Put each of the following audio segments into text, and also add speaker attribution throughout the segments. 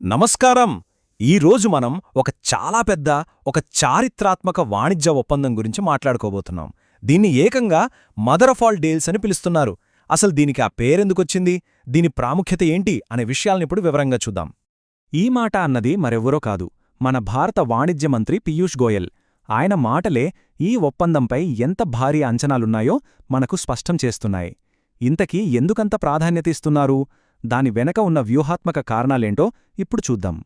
Speaker 1: నమస్కారం. ఈరోజు మనం ఒక చాలా పెద్ద ఒక చారిత్రాత్మక వాణిజ్య ఒప్పందం గురించి మాట్లాడుకోబోతున్నాం. దీన్ని ఏకంగా మదర్ ఆఫ్ ఆల్ డేల్స్ అని పిలుస్తున్నారు. అసలు దీనికి ఆ పేరెందుకొచ్చింది? దీని ప్రాముఖ్యత ఏంటి? అనే విషయాలనిప్పుడు వివరంగా చూద్దాం. ఈ మాట అన్నది మరెవ్వరో కాదు మన భారత వాణిజ్య మంత్రి పీయూష్ గోయల్. ఆయన మాటలే ఈ ఒప్పందంపై ఎంత భారీ అంచనాలున్నాయో మనకు స్పష్టం చేస్తున్నాయి. ఇంతకీ ఎందుకంత ప్రాధాన్యత ఇస్తున్నారు? దాని వెనక ఉన్న వ్యూహాత్మక కారణాలేంటో ఇప్పుడు చూద్దాం.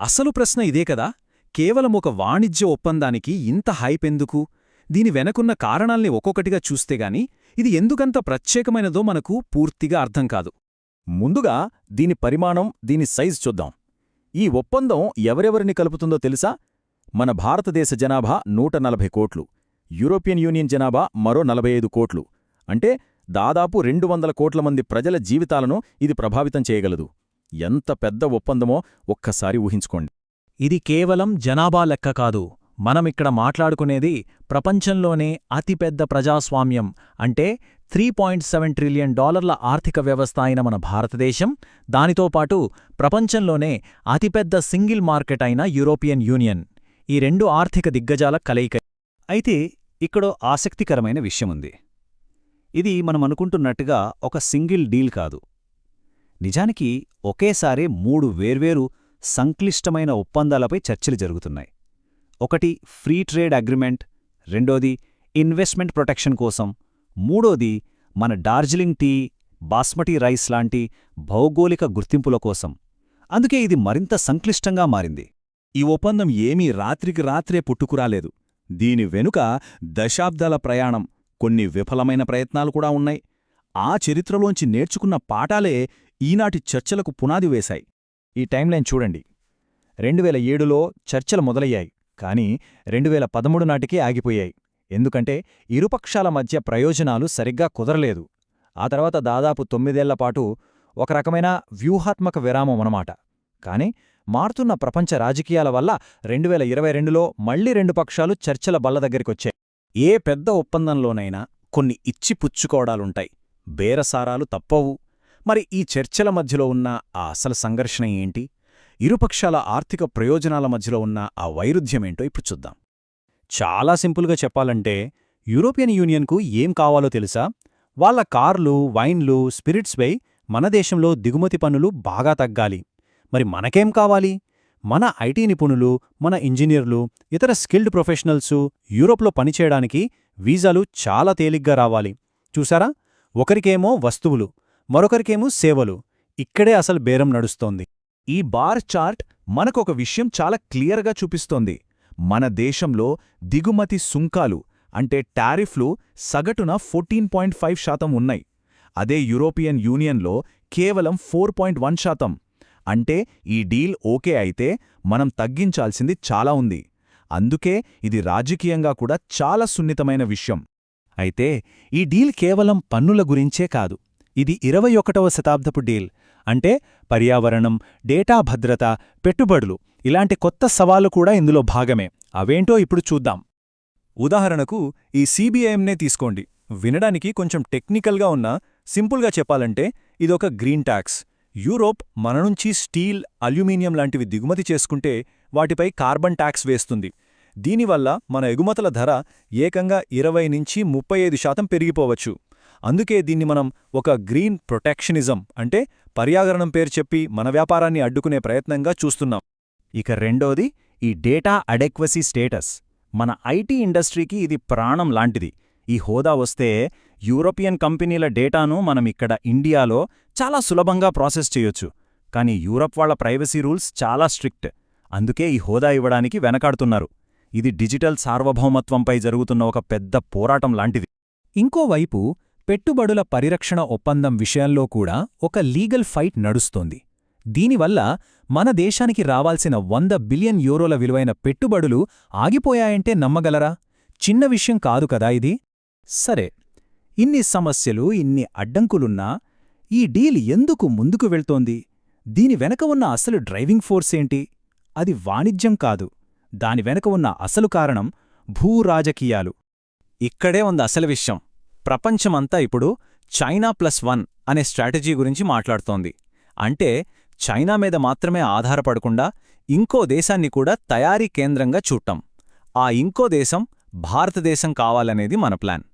Speaker 1: అసలు ప్రశ్న ఇదే కదా? కేవలం ఒక వాణిజ్య ఒప్పందానికి ఇంత హైప్ ఎందుకు? దీని వెనకున్న కారణాల్ని ఒక్కొక్కటిగా చూస్తేగాని ఇది ఎందుకంత ప్రత్యేకమైనదో మనకు పూర్తిగా అర్థం కాదు. ముందుగా దీని పరిమాణం దీని సైజ్ చూద్దాం. ఈ ఒప్పందం ఎవరెవరిని కలుపుతుందో తెలుసా? మన భారతదేశ జనాభా నూట నలభై కోట్లు యూరోపియన్ యూనియన్ జనాభా మరో నలభై ఐదు కోట్లు. అంటే దాదాపు రెండు వందల కోట్ల మంది ప్రజల జీవితాలను ఇది ప్రభావితం చేయగలదు. ఎంత పెద్ద ఒప్పందమో ఒక్కసారి ఊహించుకోండి. ఇది కేవలం జనాభా లెక్క కాదు. మనమిక్కడ మాట్లాడుకునేది ప్రపంచంలోనే అతిపెద్ద ప్రజాస్వామ్యం అంటే త్రీ పాయింట్ సెవెన్ ట్రిలియన్ డాలర్ల ఆర్థిక వ్యవస్థ అయిన మన భారతదేశం దానితో పాటు ప్రపంచంలోనే అతిపెద్ద సింగిల్ మార్కెట్ అయిన యూరోపియన్ యూనియన్. ఈ రెండు ఆర్థిక దిగ్గజాల కలయిక. అయితే ఇక్కడో ఆసక్తికరమైన విషయముంది ఇది మనం అనుకుంటున్నట్టుగా ఒక సింగిల్ డీల్ కాదు. నిజానికి ఒకేసారి మూడు వేర్వేరు సంక్లిష్టమైన ఒప్పందాలపై చర్చలు జరుగుతున్నాయి. ఒకటి ఫ్రీ ట్రేడ్ అగ్రిమెంట్ రెండోది ఇన్వెస్ట్మెంట్ ప్రొటెక్షన్ కోసం మూడోది మన డార్జిలింగ్ టీ బాస్మటీ రైస్ లాంటి భౌగోళిక గుర్తింపుల కోసం. అందుకే ఇది మరింత సంక్లిష్టంగా మారింది. ఈ ఒప్పందం ఏమీ రాత్రికి రాత్రే పుట్టుకురాలేదు. దీని వెనుక దశాబ్దాల ప్రయాణం కొన్ని విఫలమైన ప్రయత్నాలు కూడా ఉన్నాయి. ఆ చరిత్రలోంచి నేర్చుకున్న పాఠాలే ఈనాటి చర్చలకు పునాది వేశాయి. ఈ టైంలైన్ చూడండి. రెండువేల ఏడులో చర్చలు మొదలయ్యాయి కానీ రెండువేల పదమూడు నాటికే ఆగిపోయాయి. ఎందుకంటే ఇరుపక్షాల మధ్య ప్రయోజనాలు సరిగ్గా కుదరలేదు. ఆ తర్వాత దాదాపు తొమ్మిదేళ్ళపాటు ఒక రకమైన వ్యూహాత్మక విరామం అనమాట కాని మారుతున్న ప్రపంచ రాజకీయాల వల్ల రెండువేల ఇరవై రెండులో మళ్ళీ రెండు పక్షాలు చర్చల బల్ల దగ్గరికొచ్చాయి. ఏ పెద్ద ఒప్పందంలోనైనా కొన్ని ఇచ్చిపుచ్చుకోవడాలుంటాయి బేరసారాలు తప్పవు. మరి ఈ చర్చల మధ్యలో ఉన్న ఆ అసలు సంఘర్షణ ఏంటి? ఇరుపక్షాల ఆర్థిక ప్రయోజనాల మధ్యలో ఉన్న ఆ వైరుధ్యమేంటో ఇప్పుడు చూద్దాం. చాలా సింపుల్గా చెప్పాలంటే యూరోపియన్ యూనియన్కు ఏం కావాలో తెలుసా? వాళ్ళ కార్లు వైన్లు స్పిరిట్స్పై మన దేశంలో దిగుమతి పన్నులు బాగా తగ్గాలి. మరి మనకేం కావాలి? మన ఐటీ నిపుణులు మన ఇంజనీర్లు ఇతర స్కిల్డ్ ప్రొఫెషనల్సు యూరోప్లో పనిచేయడానికి వీజాలు చాలా తేలిగ్గా రావాలి. చూసారా ఒకరికేమో వస్తువులు మరొకరికేమో సేవలు. ఇక్కడే అసలు బేరం నడుస్తోంది. ఈ బార్ చార్ట్ మనకొక విషయం చాలా క్లియర్గా చూపిస్తోంది. మన దేశంలో దిగుమతి సుంకాలు అంటే టారిఫ్లు సగటున ఫోర్టీన్ పాయింట్ ఫైవ్ శాతం ఉన్నాయి. అదే యూరోపియన్ యూనియన్లో కేవలం ఫోర్ పాయింట్ వన్ శాతం. అంటే ఈ డీల్ ఓకే అయితే మనం తగ్గించాల్సింది చాలా ఉంది. అందుకే ఇది రాజకీయంగా కూడా చాలా సున్నితమైన విషయం. అయితే ఈ డీల్ కేవలం పన్నుల గురించే కాదు. ఇది ఇరవై ఒకటవ శతాబ్దపు డీల్. అంటే పర్యావరణం డేటా భద్రత పెట్టుబడులు ఇలాంటి కొత్త సవాలు కూడా ఇందులో భాగమే. అవేంటో ఇప్పుడు చూద్దాం. ఉదాహరణకు ఈ సీబీఐఎంనే తీసుకోండి. వినడానికి కొంచెం టెక్నికల్గా ఉన్నా సింపుల్గా చెప్పాలంటే ఇదొక గ్రీన్ ట్యాక్స్ యూరోప్ మన నుంచి స్టీల్ అల్యూమినియం లాంటివి దిగుమతి చేసుకుంటే వాటిపై కార్బన్ ట్యాక్స్ వేస్తుంది. దీనివల్ల మన ఎగుమతుల ధర ఏకంగా ఇరవై నుంచి ముప్పై ఐదు శాతం పెరిగిపోవచ్చు. అందుకే దీన్ని మనం ఒక గ్రీన్ ప్రొటెక్షనిజం అంటే పర్యావరణం పేరు చెప్పి మన వ్యాపారాన్ని అడ్డుకునే ప్రయత్నంగా చూస్తున్నాం. ఇక రెండోది ఈ డేటా అడెక్వసీ స్టేటస్. మన ఐటీ ఇండస్ట్రీకి ఇది ప్రాణం లాంటిది. ఈ హోదా వస్తే యూరోపియన్ కంపెనీల డేటాను మనం ఇక్కడ ఇండియాలో చాలా సులభంగా ప్రాసెస్ చేయొచ్చు. కానీ యూరప్ వాళ్ళ ప్రైవసీ రూల్స్ చాలా స్ట్రిక్ట్. అందుకే ఈ హోదా ఇవ్వడానికి వెనకాడుతున్నారు. ఇది డిజిటల్ సార్వభౌమత్వంపై జరుగుతున్న ఒక పెద్ద పోరాటం లాంటిది. ఇంకోవైపు పెట్టుబడుల పరిరక్షణ ఒప్పందం విషయంలో కూడా ఒక లీగల్ ఫైట్ నడుస్తోంది. దీనివల్ల మన దేశానికి రావాల్సిన వంద బిలియన్ యూరోల విలువైన పెట్టుబడులు ఆగిపోయాయంటే నమ్మగలరా? చిన్న విషయం కాదు కదా ఇది? సరే ఇన్ని సమస్యలు ఇన్ని అడ్డంకులున్నా ఈ డీల్ ఎందుకు ముందుకు వెళ్తోంది? దీని వెనక ఉన్న అసలు డ్రైవింగ్ ఫోర్స్ ఏంటి? అది వాణిజ్యం కాదు. దాని వెనక ఉన్న అసలు కారణం భూరాజకీయాలు. ఇక్కడే ఉంది అసలు విషయం. ప్రపంచమంతా ఇప్పుడు చైనా ప్లస్ వన్ అనే స్ట్రాటజీ గురించి మాట్లాడుతోంది. అంటే
Speaker 2: చైనా మీద మాత్రమే ఆధారపడకుండా ఇంకో దేశాన్ని కూడా తయారీ కేంద్రంగా చూడటం. ఆ ఇంకో దేశం భారతదేశం కావాలనేది మన ప్లాన్.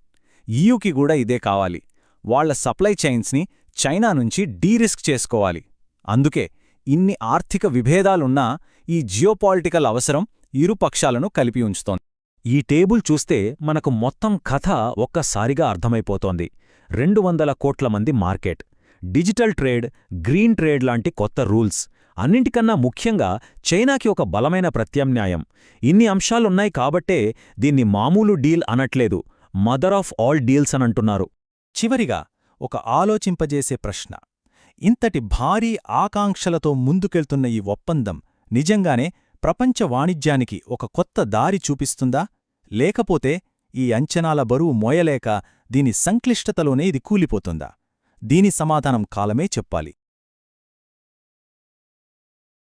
Speaker 2: ఈయుకి కూడా ఇదే కావాలి. వాళ్ళ సప్లై చైన్స్ని చైనా నుంచి డీరిస్క్ చేసుకోవాలి. అందుకే ఇన్ని ఆర్థిక విభేదాలున్నా ఈ జియోపాలిటికల్ అవసరం ఇరు పక్షాలను కలిపి ఉంచుతోంది. ఈ టేబుల్ చూస్తే మనకు మొత్తం కథ ఒక్కసారిగా అర్థమైపోతోంది. రెండు వందల కోట్ల మంది market. Digital trade green trade లాంటి కొత్త రూల్స్. అన్నింటికన్నా ముఖ్యంగా చైనాకి ఒక బలమైన ప్రత్యామ్నాయం. ఇన్ని అంశాలున్నాయి కాబట్టే దీన్ని మామూలు డీల్ అనట్లేదు. మదర్ ఆఫ్ ఆల్ డీల్స్ అనంటున్నారు
Speaker 1: చివరిగా ఒక ఆలోచింపజేసే ప్రశ్న. ఇంతటి భారీ ఆకాంక్షలతో ముందుకెళ్తున్న ఈ ఒప్పందం నిజంగానే ప్రపంచ వాణిజ్యానికి ఒక కొత్త దారి చూపిస్తుందా? లేకపోతే ఈ అంచనాల బరువు మోయలేక దీని సంక్లిష్టతలోనే ఇది కూలిపోతుందా? దీని సమాధానం కాలమే చెప్పాలి.